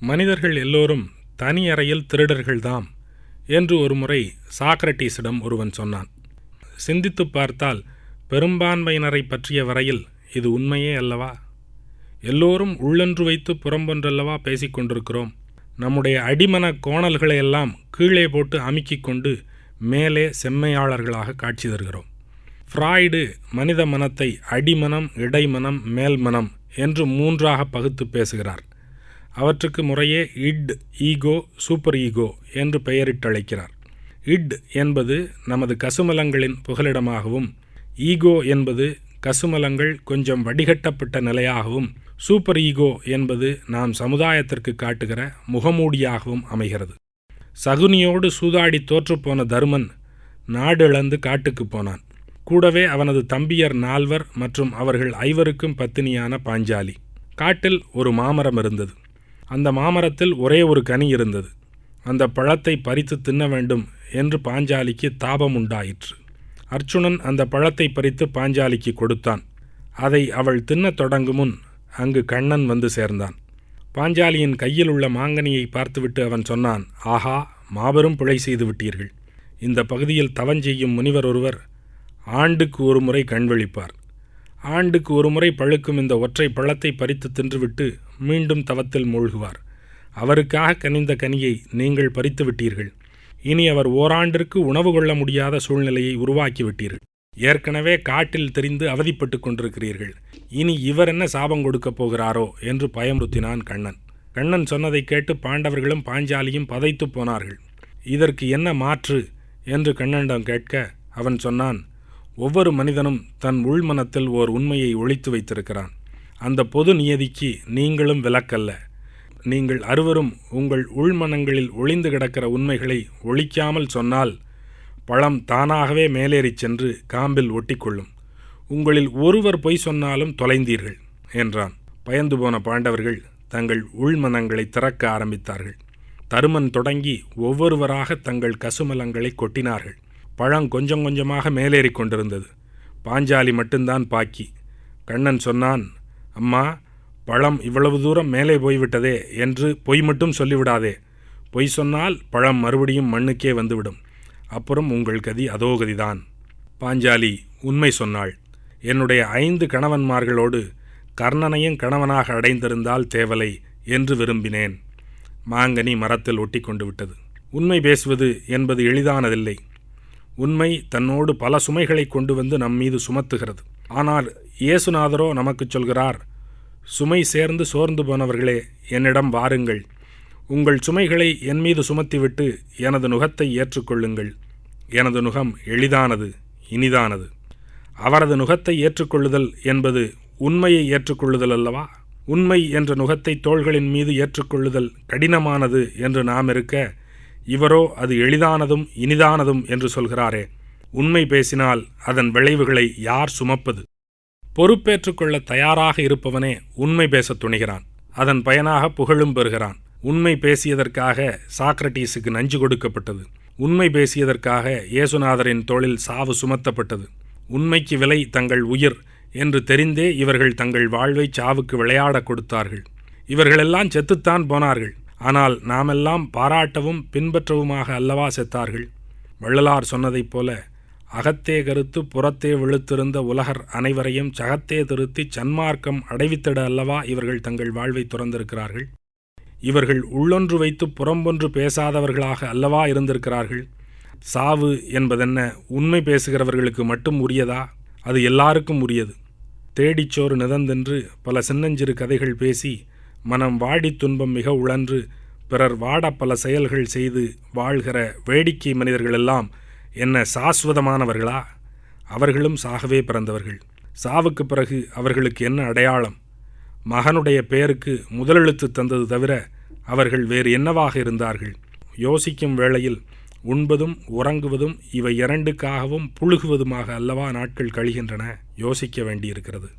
மனிதர்கள் எல்லோரும் தனி அறையில் திருடர்கள்தாம் என்று ஒருமுறை சாக்ரட்டீஸிடம் ஒருவன் சொன்னான். சிந்தித்துப் பார்த்தால் பெரும்பான்மையினரை பற்றிய வரையில் இது உண்மையே அல்லவா? எல்லோரும் உள்ளொன்று வைத்து புறம்பொன்றல்லவா பேசிக் கொண்டிருக்கிறோம். நம்முடைய அடிமன கோணல்களை எல்லாம் கீழே போட்டு அமுக்கிக் கொண்டு மேலே செம்மையாளர்களாக காட்சி தருகிறோம். ஃப்ராய்டு மனித மனத்தை அடிமனம் இடைமனம் மேல்மனம் என்று மூன்றாக பகுத்து பேசுகிறார். அவற்றுக்கு முறையே இட் ஈகோ சூப்பர் ஈகோ என்று பெயரிட்டழைக்கிறார். இட் என்பது நமது கசுமலங்களின் புகலிடமாகவும் ஈகோ என்பது கசுமலங்கள் கொஞ்சம் வடிகட்டப்பட்ட நிலையாகவும் சூப்பர் ஈகோ என்பது நாம் சமுதாயத்திற்கு காட்டுகிற முகமூடியாகவும் அமைகிறது. சகுனியோடு சூதாடி தோற்றுப்போன தருமன் நாடிழந்து காட்டுக்கு போனான். கூடவே அவனது தம்பியர் நால்வர் மற்றும் அவர்கள் ஐவருக்கும் பத்தினியான பாஞ்சாலி. காட்டில் ஒரு மாமரம் இருந்தது. அந்த மாமரத்தில் ஒரே ஒரு கனி இருந்தது. அந்த பழத்தை பறித்து தின்ன வேண்டும் என்று பாஞ்சாலிக்கு தாபம் உண்டாயிற்று. அர்ச்சுனன் அந்த பழத்தை பறித்து பாஞ்சாலிக்கு கொடுத்தான். அதை அவள் தின்னத் தொடங்கும் முன் அங்கு கண்ணன் வந்து சேர்ந்தான். பாஞ்சாலியின் கையில் உள்ள மாங்கனியை பார்த்துவிட்டு அவன் சொன்னான் ஆஹா மாபெரும் பிழை செய்து விட்டீர்கள். இந்த பகுதியில் தவஞ்செய்யும் முனிவர் ஒருவர் ஆண்டுக்கு ஒரு முறை கண்வழிப்பார் ஆண்டுக்கு ஒருமுறை பழுக்கும் இந்த ஒற்றை பழத்தை பறித்து தின்றுவிட்டு மீண்டும் தவத்தில் மூழ்குவார். அவருக்காக கனிந்த கனியை நீங்கள் பறித்து விட்டீர்கள். இனி அவர் ஓராண்டிற்கு உணவு கொள்ள முடியாத சூழ்நிலையை உருவாக்கிவிட்டீர்கள். ஏற்கனவே காட்டில் தெரிந்து அவதிப்பட்டு கொண்டிருக்கிறீர்கள். இனி இவர் என்ன சாபம் கொடுக்கப் போகிறாரோ என்று பயமுறுத்தினான் கண்ணன். கண்ணன் சொன்னதை கேட்டு பாண்டவர்களும் பாஞ்சாலியும் பதைத்து போனார்கள். இதற்கு என்ன மாற்று? என்று கண்ணனிடம் கேட்க அவன் சொன்னான் ஒவ்வொரு மனிதனும் தன் உள்மனத்தில் ஓர் உண்மையை ஒழித்து வைத்திருக்கிறான். அந்த பொது நியதிக்கு நீங்களும் விலக்கல்ல. நீங்கள் அறுவரும் உங்கள் உள்மனங்களில் ஒளிந்து கிடக்கிற உண்மைகளை ஒழிக்காமல் சொன்னால் பழம் தானாகவே மேலேறிச் சென்று காம்பில் ஒட்டிக்கொள்ளும். உங்களில் ஒருவர் பொய் சொன்னாலும் தொலைந்தீர்கள் என்றான். பயந்து போன பாண்டவர்கள் தங்கள் உள்மனங்களை திறக்க ஆரம்பித்தார்கள். தருமன் தொடங்கி ஒவ்வொருவராக தங்கள் கசுமலங்களை கொட்டினார்கள். பழம் கொஞ்சம் கொஞ்சமாக மேலேறி கொண்டிருந்தது. பாஞ்சாலி மட்டும்தான் பாக்கி. கண்ணன் சொன்னான் அம்மா பழம் இவ்வளவு தூரம் மேலே போய்விட்டதே என்று பொய் மட்டும் சொல்லிவிடாதே. பொய் சொன்னால் பழம் மறுபடியும் மண்ணுக்கே வந்துவிடும். அப்புறம் உங்கள் கதி அதோ கதிதான். பாஞ்சாலி உண்மை சொன்னாள். என்னுடைய ஐந்து கணவன்மார்களோடு கர்ணனையும் கணவனாக அடைந்திருந்தால் தேவலை என்று விரும்பினேன். மாங்கனி மரத்தில் ஒட்டி கொண்டு விட்டது. உண்மை பேசுவது என்பது எளிதானதில்லை. உண்மை தன்னோடு பல சுமைகளை கொண்டு வந்து நம் மீது சுமத்துகிறது. ஆனால் இயேசுநாதரோ நமக்கு சொல்கிறார் சுமை சேர்ந்து சோர்ந்து போனவர்களே என்னிடம் வாருங்கள். உங்கள் சுமைகளை என் மீது சுமத்திவிட்டு எனது நுகத்தை ஏற்றுக்கொள்ளுங்கள். எனது நுகம் எளிதானது இனிதானது. அவரது நுகத்தை ஏற்றுக்கொள்ளுதல் என்பது உண்மையை ஏற்றுக்கொள்ளுதல் அல்லவா? உண்மை என்ற நுகத்தை தோள்களின் மீது ஏற்றுக்கொள்ளுதல் கடினமானது என்று நாம் இருக்க இவரோ அது எளிதானதும் இனிதானதும் என்று சொல்கிறாரே. உண்மை பேசினால் அதன் விளைவுகளை யார் சுமப்பது? பொறுப்பேற்றுக்கொள்ள தயாராக இருப்பவனே உண்மை பேசத் துணிகிறான். அதன் பயனாக புகழும் பெறுகிறான். உண்மை பேசியதற்காக சாக்ரட்டீஸுக்கு நஞ்சு கொடுக்கப்பட்டது. உண்மை பேசியதற்காக இயேசுநாதரின் தொழில் சாவு சுமத்தப்பட்டது. உண்மைக்கு விலை தங்கள் உயிர் என்று தெரிந்தே இவர்கள் தங்கள் வாழ்வை சாவுக்கு விளையாடக் கொடுத்தார்கள். இவர்களெல்லாம் செத்துத்தான் போனார்கள். ஆனால் நாமெல்லாம் பாராட்டவும் பின்பற்றவுமாக அல்லவா செத்தார்கள். வள்ளலார் சொன்னதைப் போல அகத்தே கருத்து புறத்தே விழுத்திருந்த உலகர் அனைவரையும் சகத்தே திருத்தி சன்மார்க்கம் அடைவித்திட அல்லவா இவர்கள் தங்கள் வாழ்வை துறந்திருக்கிறார்கள். இவர்கள் உள்ளொன்று வைத்து புறம்பொன்று பேசாதவர்களாக அல்லவா இருந்திருக்கிறார்கள். சாவு என்பதென்ன உண்மை பேசுகிறவர்களுக்கு மட்டும் உரியதா? அது எல்லாருக்கும் உரியது. தேடிச்சோறு நிதந்தென்று பல சின்னஞ்சிறு கதைகள் பேசி மனம் வாடி துன்பம் மிக உழன்று பிறர் வாட பல செயல்கள் செய்து வாழ்கிற வேடிக்கை மனிதர்களெல்லாம் என்ன சாஸ்வதமானவர்களா? அவர்களும் சாகவே பிறந்தவர்கள். சாவுக்கு பிறகு அவர்களுக்கு என்ன அடையாளம்? மகனுடைய பெயருக்கு முதலெழுத்து தந்தது தவிர அவர்கள் வேறு என்னவாக இருந்தார்கள்? யோசிக்கும் வேளையில் உண்பதும் உறங்குவதும் இவை இரண்டுக்காகவும் புழுகுவதுமாக அல்லவா நாட்கள் கழிகின்றன? யோசிக்க வேண்டியிருக்கிறது.